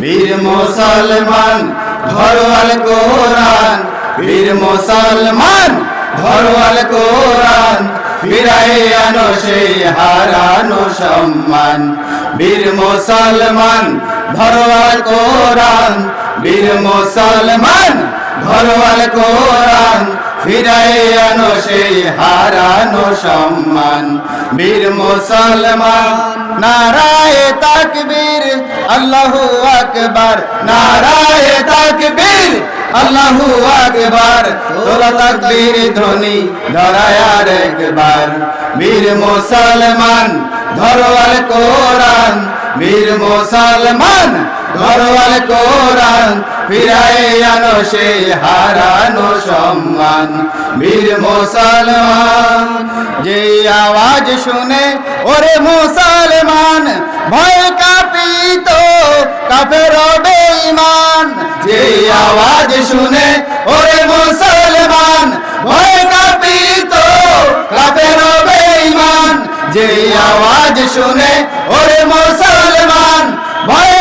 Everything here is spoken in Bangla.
বীর মুসলমান ধরোয়াল কোরআন। বীর মুসলমান ধরোয়াল কোরআন। ফিরাই আনো সেই হারানো সম্মান। বীর মুসলমান ধরোয়াল কোরআন। বীর মুসলমান ধরোয়াল কোরআন। ফিরাই আনো সেই হারানো সম্মান, বীর মুসলমান, নারায় তাকবীর, আল্লাহু আকবার, নারায় তাকবীর, আল্লাহু আকবার তোলা তাকবীর ধ্বনি ধরায় একবার। বীর মুসলমান ধরোয়াল কোরআন, বীর মুসলমান ধরোয়াল কোরআন ফিরাই আনো সেই হারানো সম্মান বীর মুসলমান। যে আওয়াজ শুনে, ওরে মুসলমান, ভয় কাঁপিত, কাফের বেঈমান। যে আওয়াজ শুনে, ওরে মুসলমান, ভয় কাঁপিত, কাফের বেঈমান। যে আওয়াজ শুনে, ওরে মুসলমান, ভয়